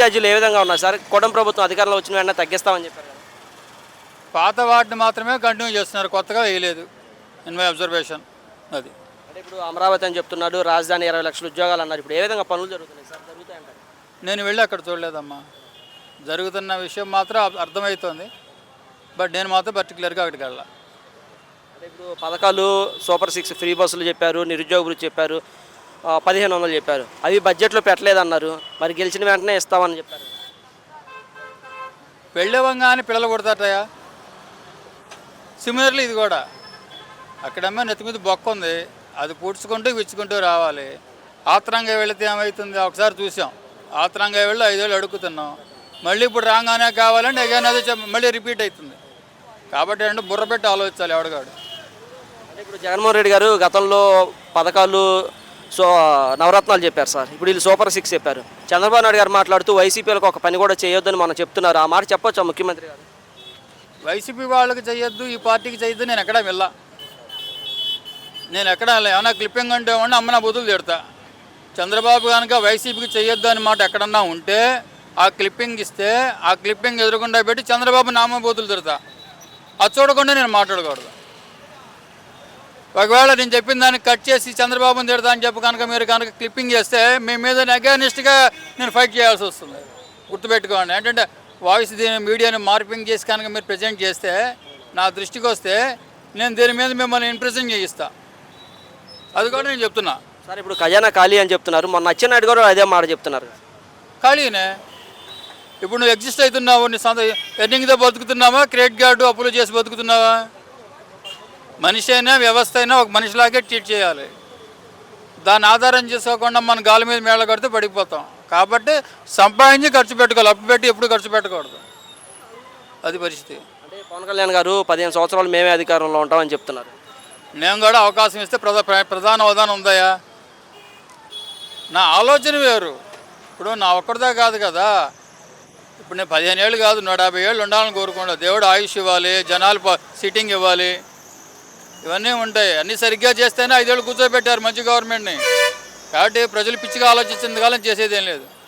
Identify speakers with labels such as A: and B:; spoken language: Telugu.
A: ఛార్జీలు ఏ విధంగా ఉన్నాయి? సార్ కూటమి ప్రభుత్వం అధికారంలో వచ్చిన వెంటనే తగ్గిస్తామని చెప్పారు
B: పాత వాటిని మాత్రమే కంటిన్యూ చేస్తున్నారు. కొత్తగా వేయలేదు. ఇన్ మై అబ్జర్వేషన్ అది.
A: అంటే ఇప్పుడు అమరావతి అని చెప్తున్నాడు రాజధాని ఇరవై లక్షల ఉద్యోగాలు అన్నారు. ఇప్పుడు ఏ విధంగా పనులు జరుగుతున్నాయి సార్? జరుగుతాయి అంటారు.
B: నేను వెళ్ళి అక్కడ చూడలేదమ్మా. జరుగుతున్న విషయం మాత్రం అర్థ- అర్థమవుతోంది. బట్ నేను మాత్రం పర్టికులర్గా అక్కడికి వెళ్ళా
A: అంటే ఇప్పుడు పథకాలు సూపర్ సిక్స్ ఫ్రీ బస్సులు చెప్పారు నిరుద్యోగ చెప్పారు. పదిహేను వందలు చెప్పారు. అవి బడ్జెట్లో పెట్టలేదన్నారు. మరి గెలిచిన వెంటనే ఇస్తామని చెప్పారు.
B: వెళ్ళేవంగానే పిల్లలు కొడతాటయా సిమిలర్లీ ఇది కూడా. అక్కడేమో నెత్తి మీద బొక్క ఉంది. అది పూడ్చుకుంటూ విచ్చుకుంటూ రావాలి. ఆత్రంగా వెళితే ఏమవుతుంది ఒకసారి చూసాం. ఆత్రంగా వెళ్ళి ఐదేళ్ళు అడుగుతున్నాం. మళ్ళీ ఇప్పుడు రాగానే కావాలంటే అదే మళ్ళీ రిపీట్ అవుతుంది. కాబట్టి అంటే బుర్ర పెట్టి ఆలోచించాలి ఎవడగాడు.
A: అంటే ఇప్పుడు జగన్మోహన్ రెడ్డి గారు గతంలో పథకాలు సో నవరత్నాలు చెప్పారు సార్. ఇప్పుడు వీళ్ళు సూపర్ సిక్స్ చెప్పారు. చంద్రబాబు నాయుడు గారు మాట్లాడుతూ వైసీపీలకు ఒక పని కూడా చేయొద్దని మనం చెప్తున్నారు. ఆ మాట చెప్పొచ్చా ముఖ్యమంత్రి గారు?
B: వైసీపీ వాళ్ళకి చేయొద్దు ఈ పార్టీకి చేయొద్దు నేను ఎక్కడా వెళ్ళా. నేను ఎక్కడ ఏమైనా క్లిప్పింగ్ అంటే ఉండి అమ్మ నా బుద్ధులు తిడతా. చంద్రబాబు కనుక వైసీపీకి చేయొద్దు అని మాట ఎక్కడన్నా ఉంటే ఆ క్లిప్పింగ్ ఇస్తే ఆ క్లిప్పింగ్ ఎదురుకుండా పెట్టి చంద్రబాబు నామ బూతులు తిడతా. అది చూడకుండా నేను మాట్లాడకూడదు. ఒకవేళ నేను చెప్పిన దాన్ని కట్ చేసి చంద్రబాబుని తిడతా అని చెప్పి కనుక మీరు కనుక క్లిప్పింగ్ చేస్తే మీ మీద అగేనిస్ట్గా నేను ఫైట్ చేయాల్సి వస్తుంది. గుర్తుపెట్టుకోండి. ఏంటంటే వాయిస్ దీని మీడియాని మార్పింగ్ చేసి కనుక మీరు ప్రజెంట్ చేస్తే నా దృష్టికి వస్తే నేను దీని మీద మిమ్మల్ని ఇంప్రెజెంట్ చేయిస్తా. అది కూడా నేను చెప్తున్నా.
A: సార్ ఇప్పుడు ఖజానా ఖాళీ అని చెప్తున్నారు. మొన్న అచ్చెన్నాయుడు గారు అదే మాట చెప్తున్నారు.
B: ఖాళీనే. ఇప్పుడు నువ్వు ఎగ్జిస్ట్ అవుతున్నావు నీ సొంత ఎర్నింగ్తో బతుకుతున్నావా క్రెడిట్ కార్డు అప్పులు చేసి బతుకుతున్నావా? మనిషి అయినా వ్యవస్థ అయినా ఒక మనిషిలాగే ట్రీట్ చేయాలి. దాన్ని ఆధారం చేసుకోకుండా మన గాలి మీద మేళ కడితే పడిపోతాం. కాబట్టి సంపాదించి ఖర్చు పెట్టుకోవాలి. అప్పు పెట్టి ఎప్పుడు ఖర్చు పెట్టకూడదు. అది పరిస్థితి.
A: అంటే పవన్ కళ్యాణ్ గారు పదిహేను సంవత్సరాలు మేమే అధికారంలో ఉంటామని చెప్తున్నారు.
B: నేను కూడా అవకాశం ఇస్తే ప్రధా ప్ర- ప్రధాన హోదాన ఉందయా నా ఆలోచన వేరు. ఇప్పుడు నా ఒక్కడిదే కాదు కదా. ఇప్పుడు నేను పదిహేను ఏళ్ళు కాదు నూట యాభై ఏళ్ళు ఉండాలని కోరుకుంటా దేవుడు ఆయుష్ ఇవ్వాలి జనాలు సిట్టింగ్ ఇవ్వాలి. ఇవన్నీ ఉంటాయి. అన్నీ సరిగ్గా చేస్తేనే ఐదేళ్ళు కూర్చోబెట్టారు మంచి గవర్నమెంట్ని కాబట్టి ప్రజలు పిచ్చిగా ఆలోచించింది కాలం చేసేది ఏం లేదు.